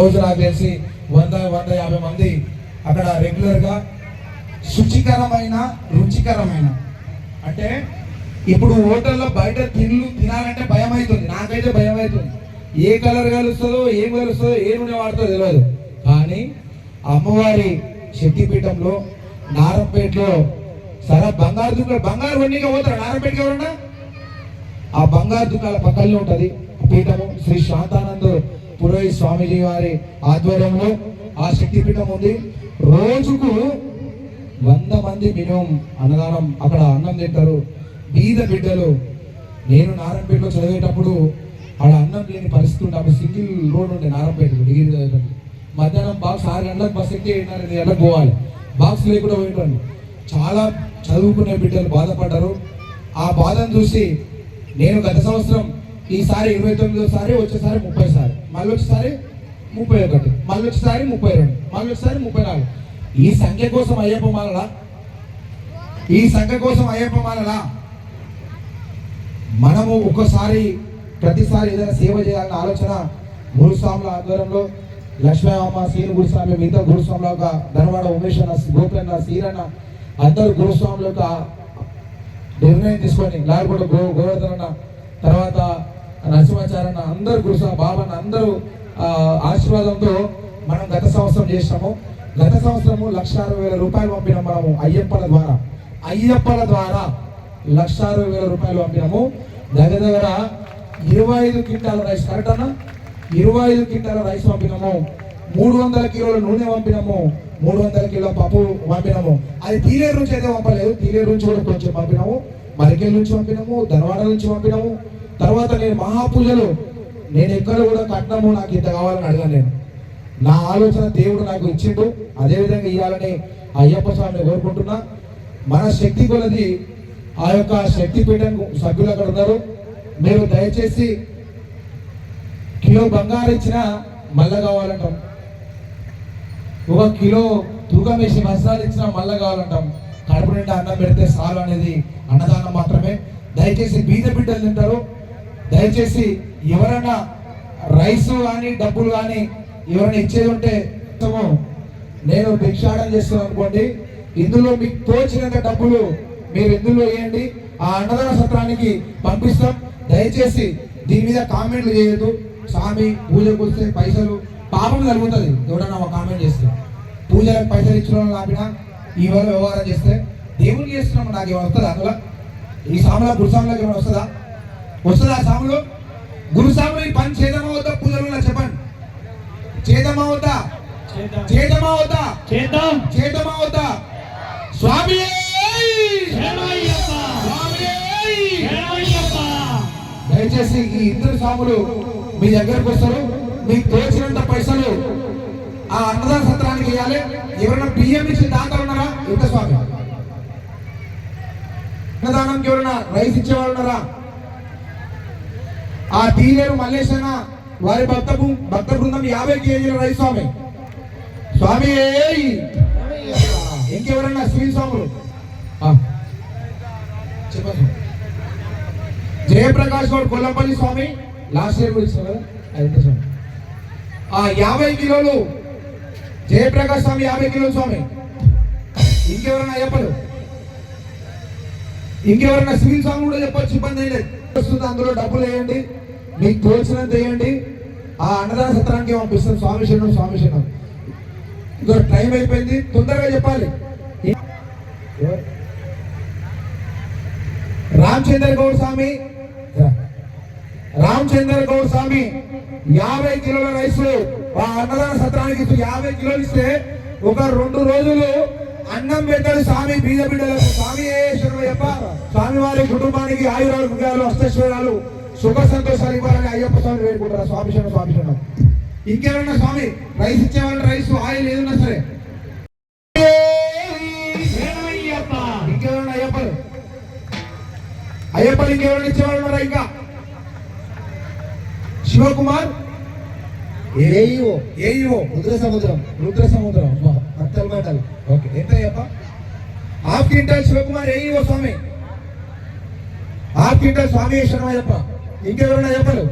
రోజు నాకు తెలిసి వంద వంద యాభై మంది అక్కడ రెగ్యులర్గా శుచికరమైన రుచికరమైన. అంటే ఇప్పుడు హోటల్లో బయట తిండ్లు తినాలంటే భయం అవుతుంది నాకైతే భయం అవుతుంది ఏ కలర్ కలుస్తుందో ఏం కలుస్తుందో ఏ నూనె వాడుతుందో తెలియదు కానీ అమ్మవారి శక్తిపీఠంలో నారంపేటలో సరే బంగారు దుకాణం బంగారు వన్నీగా పోతారు? నారంపేటకి ఎవరన్నా? ఆ బంగారు దుకాణాల పక్కనే ఉంటుంది పీఠము. శ్రీ శాంతానంద పురోహిత్ స్వామిజీ వారి ఆధ్వర్యంలో ఆ శక్తిపీఠం ఉంది. రోజుకు వంద మంది మినిమం అన్నదానం అక్కడ అన్నం తింటారు. బీద బిడ్డలు. నేను నారాయణపేటలో చదివేటప్పుడు ఆడ అన్నం లేని పరిస్థితి ఉంటే అప్పుడు సింగిల్ రోడ్ ఉండే నారాయణపేటలో డిగ్రీ చదివేటప్పుడు. మధ్యాహ్నం బాక్స్ ఆరు గంటలకు బస్ ఎక్కి ఏడున్నర ఎనిమిది గంటలకు పోవాలి. బాక్స్ లేకుండా పోయేటండి చాలా చదువుకునే బిడ్డలు బాధపడ్డారు. ఆ బాధను చూసి నేను గత సంవత్సరం ఈసారి ఇరవై తొమ్మిదోసారి వచ్చేసారి ముప్పై సారి. మళ్ళీ వచ్చేసారి ముప్పై ఒకటి. మళ్ళీ వచ్చేసారి ముప్పై రెండు. మళ్ళీ వచ్చేసారి ముప్పై నాలుగు. ఈ సంఖ్య కోసం అయ్యప్ప మాలలా. ఈ సంఖ్య కోసం అయ్యప్ప మాలలా. మనము ఒక్కసారి ప్రతిసారి ఏదైనా సేవ చేయాలన్న ఆలోచన గురుస్వాముల ఆధ్వర్యంలో లక్ష్మీమ్మ శ్రీను గురుస్వామి మిగతా గురుస్వాముల యొక్క ధనవాడ ఉమేష్ అన్న గోపన్న సీరన్న అందరు గురుస్వాముల యొక్క నిర్ణయం తీసుకొని లాల్గొండ గో గోవర్ధన తర్వాత నరసింహాచార్య అందరు గురుస్వామి బాబన్న అందరూ ఆశీర్వాదంతో మనం గత సంవత్సరం చేసినాము. గత సంవత్సరము లక్ష అరవై వేల రూపాయలు పంపినాం మనము అయ్యప్పల ద్వారా. అయ్యప్పల ద్వారా లక్ష అరవై వేల రూపాయలు పంపినాము. దగ్గర దగ్గర ఇరవై ఐదు క్వింటాల రైస్ కరెక్ట్ అన్న? ఇరవై ఐదు క్వింటాల రైస్ పంపినాము. మూడు వందల కిలోల నూనె పంపినాము. మూడు వందల కిలో పప్పు పంపినాము. అది తీలేరు నుంచి అయితే పంపలేదు. తీలేరు నుంచి కూడా కొంచెం పంపినాము. మరికేళ్ళ నుంచి పంపినాము. ధనవాడ నుంచి పంపినాము. తర్వాత నేను మహాపూజలు నేను ఎక్కడ కూడా కట్నము నాకు ఇంత కావాలని అడిగాను నేను. నా ఆలోచన దేవుడు నాకు ఇచ్చిండు. అదేవిధంగా ఇవ్వాలని అయ్యప్ప స్వామిని కోరుకుంటున్నా. మన శక్తి కొలది ఆ యొక్క శక్తి పీఠం సభ్యులు అక్కడ ఉన్నారు. మీరు దయచేసి కిలో బంగారు ఇచ్చినా మళ్ళా కావాలంటాం. ఒక కిలో తూకం వేసి మసాలు ఇచ్చినా మళ్ళా కావాలంటాం. కడుపు నిండా అన్నం పెడితే సాలు అనేది అన్నదానం మాత్రమే. దయచేసి బీద బిడ్డలు తింటారు. దయచేసి ఎవరైనా రైస్ కానీ డబ్బులు కానీ ఎవరైనా ఇచ్చేది ఉంటే నేను భిక్షాటం చేస్తున్నాను అనుకోండి. ఇందులో మీకు తోచినంత డబ్బులు మీరు ఇందులో వేయండి. ఆ అన్నదాన సత్రానికి పంపిస్తాం. దయచేసి దీని మీద కామెంట్లు చేయొద్దు. స్వామి పూజకు వస్తే పైసలు పాపం కలుగుతుంది. ఎవడన్నా ఒక కామెంట్ చేస్తే. పూజలకు పైసలు ఇచ్చిన వాళ్ళు ఆపినా ఈ వల్ల వ్యవహారం చేస్తే దేవునికి చేస్తున్నాం. నాకు ఏమైనా వస్తుందా అందులో? ఈ సాముల గురుసాములకు ఏమైనా వస్తుందా? వస్తుందా సాములు గురుసాములు ఈ పని చేద్దామా వద్దా పూజలు చెప్పండి. చేద్దామా వద్దా చేద్దాం. చేద్దామా వద్దా చేద్దాం చేద్దామా వద్దా స్వామి! దయచేసి ఈ ఇద్దరు స్వాములు మీ దగ్గరకు వస్తారు. మీకు తోచినంత పైసలు ఆ అన్నదాన సత్రానికి వేయాలి ఎవరైనా బియ్యం ఇచ్చి దాతలు ఉన్నారా? ఎంత స్వామి. అన్నదానంకి ఎవరైనా రైస్ ఇచ్చేవాళ్ళు ఉన్నారా? ఆ తీలేరు మల్లేశన వారి భక్త భక్త బృందం యాభై కేజీల రైస్ స్వామి. స్వామి ఇంకెవరన్నా స్వీట్ స్వాములు? ఆ. చెప్పండి. జయప్రకాష్ గౌడ్ కొల్లంపల్లి స్వామి. లాస్ట్ ఇయర్ కూడా స్వామి? ఆ యాభై కిలోలు జయప్రకాష్ స్వామి యాభై కిలోలు స్వామి. ఇంకెవరన్నా చెప్పరు ఇంకెవరన్నా శ్రీ స్వామి కూడా చెప్పొచ్చు ఇబ్బంది లేదు. వస్తుంది అందులో డబ్బులు వేయండి. మీకు తోచినంత వేయండి. ఆ అన్నదాన సత్రానికి పంపిస్తాం స్వామి శరణం స్వామి శరణం. ఇంకో టైం అయిపోయింది. తొందరగా చెప్పాలి. రామచంద్ర గౌడ్ స్వామి. రామచంద్ర గౌడ్ స్వామి యాభై కిలోల రైస్ ఆ అన్నదాన సత్రానికి యాభై కిలోలు ఇస్తే ఒక రెండు రోజులు అన్నం పెట్టాడు స్వామి బీద బిడ్డలకు. స్వామి శరణయ్యప్ప స్వామి వారి కుటుంబానికి ఆయురాలు మృగాలు అష్టశ్వరాలు సుఖ సంతోషాలు ఇవ్వాలని అయ్యప్ప స్వామి వేడుకుంటారు. స్వామి శరణం స్వామి శరణం. ఇంకేమన్నా స్వామి? రైస్ ఇచ్చేవాళ్ళు రైస్ ఆయిల్ ఏదన్నా సరే. ఇంకెవరన్నా అయ్యప్పలు? అయ్యప్పలు ఇంకెవరైనా ఇచ్చేవాళ్ళు ఉన్నారా ఇంకా? శివకుమార్? ఏఈఓ. ఏఈఓ. రుద్ర సముద్రం రుద్ర సముద్రం అత్తలు మాటలు. ఓకే ఎంత హాఫ్ క్వింటల్ శివకుమార్ ఏఈఓ స్వామి? హాఫ్ క్వింటల్ స్వామి శరణం ఇంకెవరన్నా ఇంకెవరైనా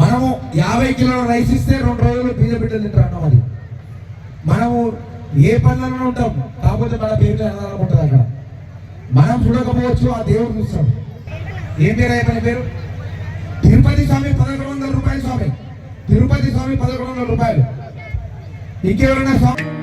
మనము యాభై కిలోల రైస్ ఇస్తే రెండు రోజులు బీజ బిడ్డలు తింటారు అన్నం అది మనము ఏ పనులలో ఉంటాం కాకపోతే మన పేరు అన్నదానం ఉంటుంది అక్కడ. మనం చూడకపోవచ్చు ఆ దేవుడు చూస్తాడు. ఏం పేరు అయ్యా పేరు? తిరుపతి స్వామి పదకొండు వందల రూపాయలు స్వామి. తిరుపతి స్వామి పదకొండు వందల రూపాయలు. ఇంకెవరైనా స్వామి